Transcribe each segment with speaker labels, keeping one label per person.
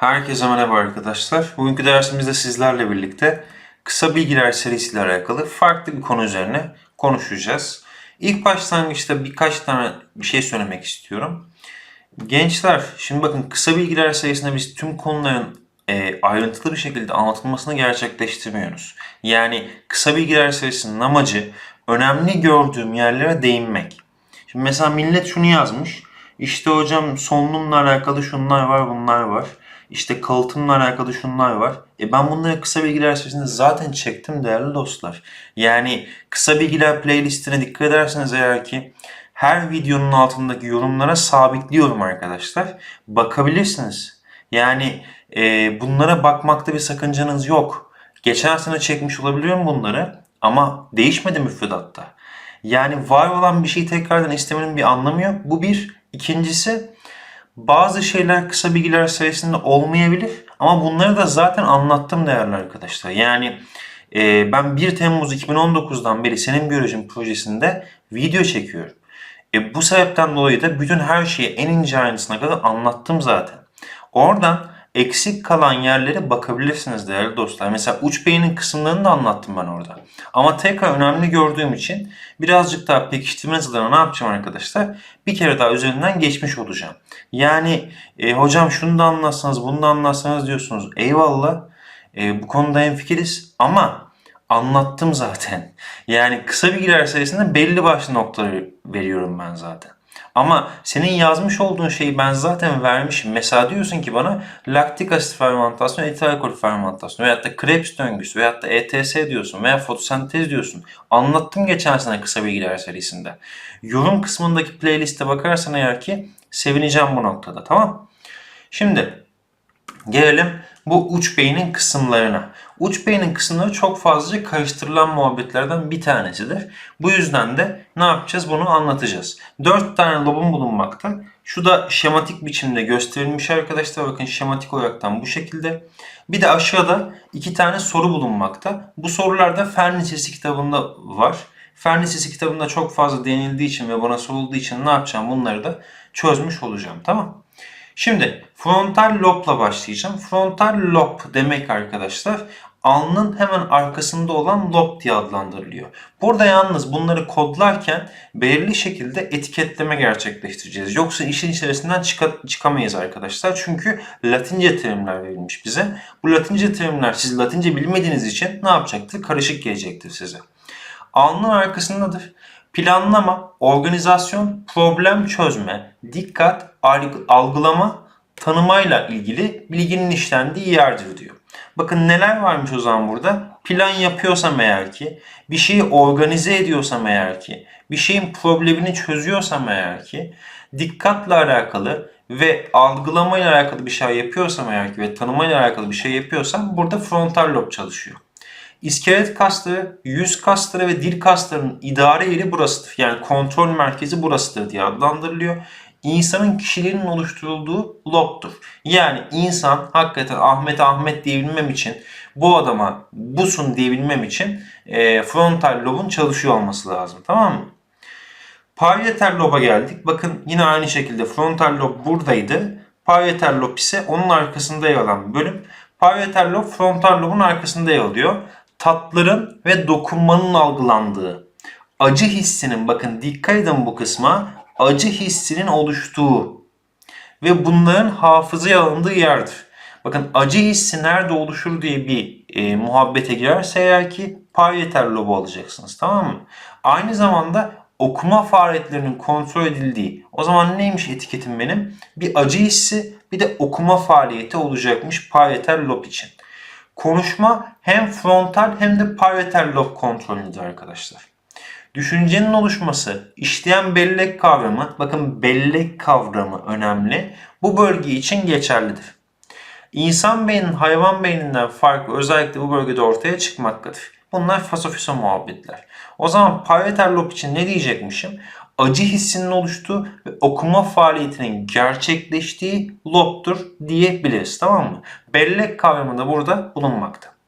Speaker 1: Herkese merhaba arkadaşlar. Bugünkü dersimizde sizlerle birlikte kısa bilgiler serisiyle alakalı farklı bir konu üzerine konuşacağız. İlk başlangıçta birkaç tane bir şey söylemek istiyorum. Gençler, şimdi bakın kısa bilgiler serisinde biz tüm konuların e, ayrıntılı bir şekilde anlatılmasını gerçekleştirmiyoruz. Yani kısa bilgiler serisinin amacı önemli gördüğüm yerlere değinmek. Şimdi mesela millet şunu yazmış. İşte hocam solunumla alakalı şunlar var bunlar var. İşte kalıtımla alakalı şunlar var. E ben bunları kısa bilgiler serisinde zaten çektim değerli dostlar. Yani kısa bilgiler playlistine dikkat ederseniz eğer ki her videonun altındaki yorumlara sabitliyorum arkadaşlar. Bakabilirsiniz. Yani e, bunlara bakmakta bir sakıncanız yok. Geçen sene çekmiş olabiliyorum bunları ama değişmedi müfredatta. Yani var olan bir şeyi tekrardan istemenin bir anlamı yok. Bu bir. İkincisi bazı şeyler kısa bilgiler sayesinde olmayabilir ama bunları da zaten anlattım değerli arkadaşlar. Yani e, ben 1 Temmuz 2019'dan beri senin biyolojin projesinde video çekiyorum. E, bu sebepten dolayı da bütün her şeyi en ince ayrıntısına kadar anlattım zaten. Oradan eksik kalan yerlere bakabilirsiniz değerli dostlar. Mesela uç beynin kısımlarını da anlattım ben orada. Ama tekrar önemli gördüğüm için birazcık daha pekiştirme adına ne yapacağım arkadaşlar? Bir kere daha üzerinden geçmiş olacağım. Yani e, hocam şunu da anlatsanız bunu da anlatsanız diyorsunuz. Eyvallah e, bu konuda hemfikiriz ama anlattım zaten. Yani kısa bilgiler sayesinde belli başlı noktaları veriyorum ben zaten. Ama senin yazmış olduğun şeyi ben zaten vermişim. Mesela diyorsun ki bana laktik asit fermentasyonu, etil alkol fermentasyonu veyahut da Krebs döngüsü veyahut da ETS diyorsun veya fotosentez diyorsun. Anlattım geçen sene kısa bilgiler serisinde. Yorum kısmındaki playliste bakarsan eğer ki sevineceğim bu noktada tamam Şimdi gelelim bu uç beynin kısımlarına. Uç beynin kısımları çok fazla karıştırılan muhabbetlerden bir tanesidir. Bu yüzden de ne yapacağız bunu anlatacağız. 4 tane lobun bulunmakta. Şu da şematik biçimde gösterilmiş arkadaşlar. Bakın şematik olaraktan bu şekilde. Bir de aşağıda iki tane soru bulunmakta. Bu sorular da Fen Lisesi kitabında var. Fen Lisesi kitabında çok fazla denildiği için ve bana sorulduğu için ne yapacağım bunları da çözmüş olacağım. Tamam Şimdi frontal lobla başlayacağım. Frontal lob demek arkadaşlar alnın hemen arkasında olan lob diye adlandırılıyor. Burada yalnız bunları kodlarken belirli şekilde etiketleme gerçekleştireceğiz. Yoksa işin içerisinden çıka- çıkamayız arkadaşlar. Çünkü Latince terimler verilmiş bize. Bu Latince terimler siz Latince bilmediğiniz için ne yapacaktır? Karışık gelecektir size. Alnın arkasındadır. Planlama, organizasyon, problem çözme, dikkat, algılama, tanımayla ilgili bilginin işlendiği yerdir diyor. Bakın neler varmış o zaman burada? Plan yapıyorsam eğer ki, bir şeyi organize ediyorsam eğer ki, bir şeyin problemini çözüyorsam eğer ki, dikkatle alakalı ve algılamayla alakalı bir şey yapıyorsam eğer ki ve tanımayla alakalı bir şey yapıyorsam burada frontal lob çalışıyor. İskelet kasları, yüz kasları ve dil kaslarının idare yeri burasıdır. Yani kontrol merkezi burasıdır diye adlandırılıyor. İnsanın kişiliğinin oluşturulduğu lobdur. Yani insan hakikaten Ahmet Ahmet diyebilmem için bu adama busun diyebilmem için e, frontal lobun çalışıyor olması lazım. Tamam mı? Parietal loba geldik. Bakın yine aynı şekilde frontal lob buradaydı. Parietal lob ise onun arkasında yer alan bölüm. Parietal lob frontal lobun arkasında yer alıyor tatların ve dokunmanın algılandığı, acı hissinin bakın dikkat edin bu kısma acı hissinin oluştuğu ve bunların hafızaya alındığı yerdir. Bakın acı hissi nerede oluşur diye bir e, muhabbete girerse eğer ki parietal lobu alacaksınız tamam mı? Aynı zamanda okuma faaliyetlerinin kontrol edildiği o zaman neymiş etiketim benim? Bir acı hissi bir de okuma faaliyeti olacakmış parietal lob için. Konuşma hem frontal hem de parietal lob kontrolündür arkadaşlar. Düşüncenin oluşması, işleyen bellek kavramı, bakın bellek kavramı önemli. Bu bölge için geçerlidir. İnsan beyninin hayvan beyninden farkı özellikle bu bölgede ortaya çıkmaktadır. Bunlar fasofiso muhabbetler. O zaman parietal lob için ne diyecekmişim? acı hissinin oluştuğu ve okuma faaliyetinin gerçekleştiği lobtur diyebiliriz. Tamam mı? Bellek kavramı da burada bulunmakta.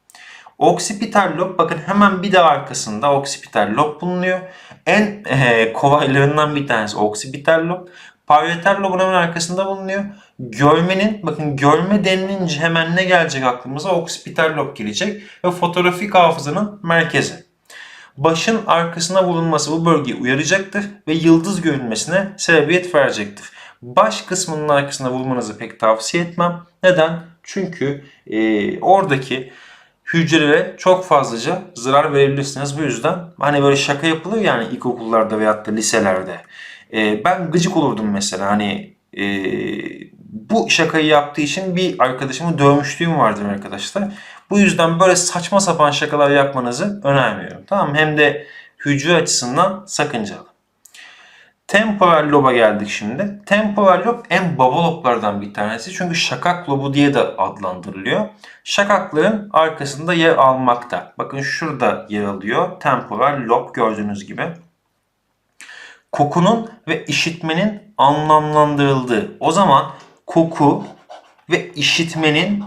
Speaker 1: Oksipital lob bakın hemen bir de arkasında oksipital lob bulunuyor. En e, kolaylarından bir tanesi oksipital lob. Parietal lobun hemen arkasında bulunuyor. görmenin, bakın görme denilince hemen ne gelecek aklımıza? Oksipital lob gelecek ve fotoğrafik hafızanın merkezi. Başın arkasına vurulması bu bölgeyi uyaracaktır ve yıldız görülmesine sebebiyet verecektir. Baş kısmının arkasına vurmanızı pek tavsiye etmem. Neden? Çünkü e, oradaki hücrelere çok fazlaca zarar verebilirsiniz. Bu yüzden hani böyle şaka yapılır yani ilkokullarda veyahut da liselerde. E, ben gıcık olurdum mesela hani e, bu şakayı yaptığı için bir arkadaşımı dövmüşlüğüm vardır arkadaşlar. Bu yüzden böyle saçma sapan şakalar yapmanızı önermiyorum. Tamam? Hem de hücre açısından sakıncalı. Temporal loba geldik şimdi. Temporal lob en baba loblardan bir tanesi. Çünkü şakak lobu diye de adlandırılıyor. Şakakların arkasında yer almakta. Bakın şurada yer alıyor. Temporal lob gördüğünüz gibi. Kokunun ve işitmenin anlamlandırıldığı. O zaman koku ve işitmenin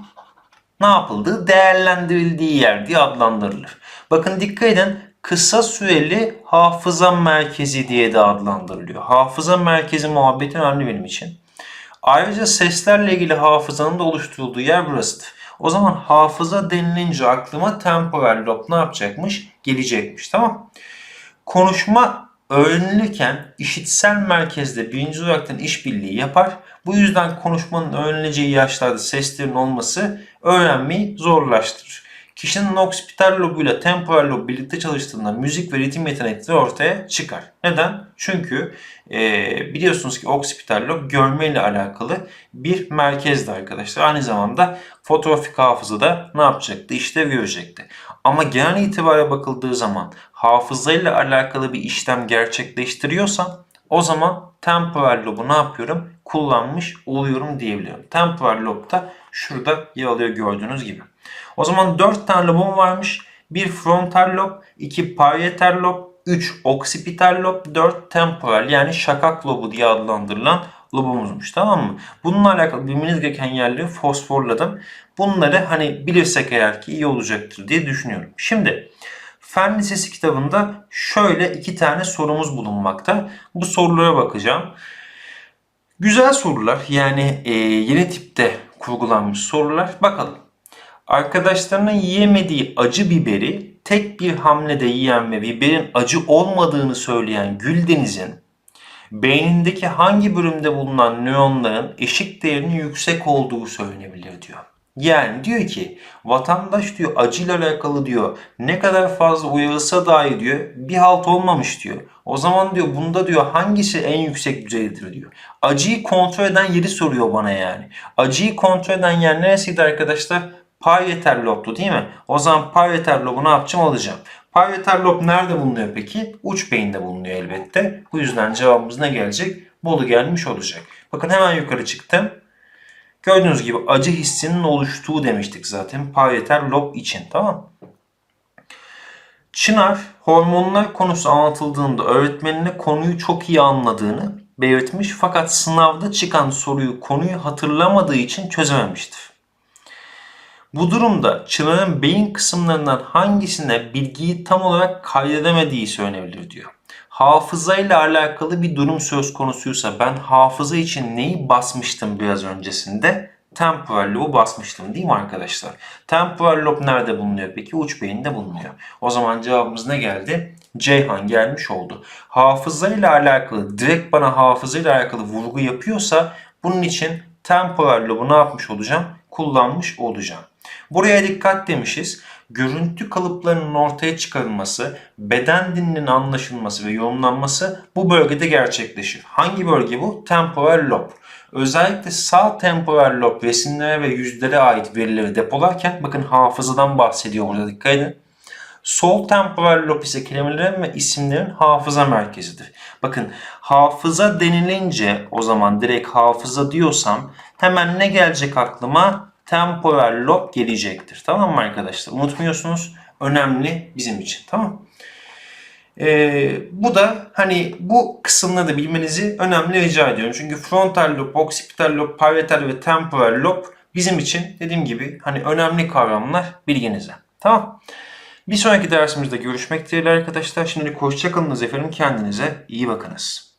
Speaker 1: ne yapıldığı değerlendirildiği yer diye adlandırılır. Bakın dikkat edin kısa süreli hafıza merkezi diye de adlandırılıyor. Hafıza merkezi muhabbeti önemli benim için. Ayrıca seslerle ilgili hafızanın da oluşturulduğu yer burasıdır. O zaman hafıza denilince aklıma temporal lob ne yapacakmış? Gelecekmiş tamam Konuşma öğrenilirken işitsel merkezde birinci olaraktan işbirliği yapar. Bu yüzden konuşmanın öğrenileceği yaşlarda seslerin olması öğrenmeyi zorlaştırır. Kişinin oksipital lobuyla temporal lob birlikte çalıştığında müzik ve ritim yetenekleri ortaya çıkar. Neden? Çünkü e, biliyorsunuz ki oksipital lob görmeyle alakalı bir merkezdi arkadaşlar. Aynı zamanda fotoğrafik hafızada ne yapacaktı? İşlev görecekti. Ama genel itibariyle bakıldığı zaman hafızayla alakalı bir işlem gerçekleştiriyorsam o zaman temporal lobu ne yapıyorum? Kullanmış oluyorum diyebiliyorum. Temporal lob da şurada yer alıyor gördüğünüz gibi. O zaman 4 tane lobum varmış. Bir frontal lob, 2 parietal lob, 3 oksipital lob, 4 temporal yani şakak lobu diye adlandırılan lobumuzmuş tamam mı? Bununla alakalı bilmeniz gereken yerleri fosforladım. Bunları hani bilirsek eğer ki iyi olacaktır diye düşünüyorum. Şimdi Fen Lisesi kitabında şöyle iki tane sorumuz bulunmakta. Bu sorulara bakacağım. Güzel sorular yani e, yeni tipte kurgulanmış sorular. Bakalım. Arkadaşlarının yiyemediği acı biberi tek bir hamlede yiyen ve biberin acı olmadığını söyleyen Güldeniz'in beynindeki hangi bölümde bulunan nöronların eşik değerinin yüksek olduğu söylenebilir diyor. Yani diyor ki vatandaş diyor acıyla alakalı diyor ne kadar fazla uyarılsa dahi diyor bir halt olmamış diyor. O zaman diyor bunda diyor hangisi en yüksek düzeydir diyor. Acıyı kontrol eden yeri soruyor bana yani. Acıyı kontrol eden yer neresiydi arkadaşlar? Parietal lobdu değil mi? O zaman parietal lobu ne yapacağım alacağım. Parietal lob nerede bulunuyor peki? Uç beyinde bulunuyor elbette. Bu yüzden cevabımız ne gelecek? Bolu gelmiş olacak. Bakın hemen yukarı çıktım. Gördüğünüz gibi acı hissinin oluştuğu demiştik zaten parietal lob için tamam Çınar hormonlar konusu anlatıldığında öğretmenine konuyu çok iyi anladığını belirtmiş fakat sınavda çıkan soruyu konuyu hatırlamadığı için çözememiştir. Bu durumda Çınar'ın beyin kısımlarından hangisine bilgiyi tam olarak kaydedemediği söylenebilir diyor. Hafıza ile alakalı bir durum söz konusuysa ben hafıza için neyi basmıştım biraz öncesinde? Temporal lobu basmıştım değil mi arkadaşlar? Temporal lob nerede bulunuyor peki? Uç beyinde bulunuyor. O zaman cevabımız ne geldi? Ceyhan gelmiş oldu. Hafıza ile alakalı direkt bana hafıza ile alakalı vurgu yapıyorsa bunun için temporal lobu ne yapmış olacağım? Kullanmış olacağım. Buraya dikkat demişiz. Görüntü kalıplarının ortaya çıkarılması, beden dilinin anlaşılması ve yorumlanması bu bölgede gerçekleşir. Hangi bölge bu? Temporal lob. Özellikle sağ temporal lob resimlere ve yüzlere ait verileri depolarken bakın hafızadan bahsediyor burada dikkat edin. Sol temporal lob ise kelimelerin ve isimlerin hafıza merkezidir. Bakın hafıza denilince o zaman direkt hafıza diyorsam hemen ne gelecek aklıma? temporal lob gelecektir. Tamam mı arkadaşlar? Unutmuyorsunuz. Önemli bizim için. Tamam ee, bu da hani bu kısımları da bilmenizi önemli rica ediyorum. Çünkü frontal lob, oksipital lob, parietal ve temporal lob bizim için dediğim gibi hani önemli kavramlar bilginize. Tamam. Bir sonraki dersimizde görüşmek dileğiyle arkadaşlar. Şimdilik hoşçakalınız efendim. Kendinize iyi bakınız.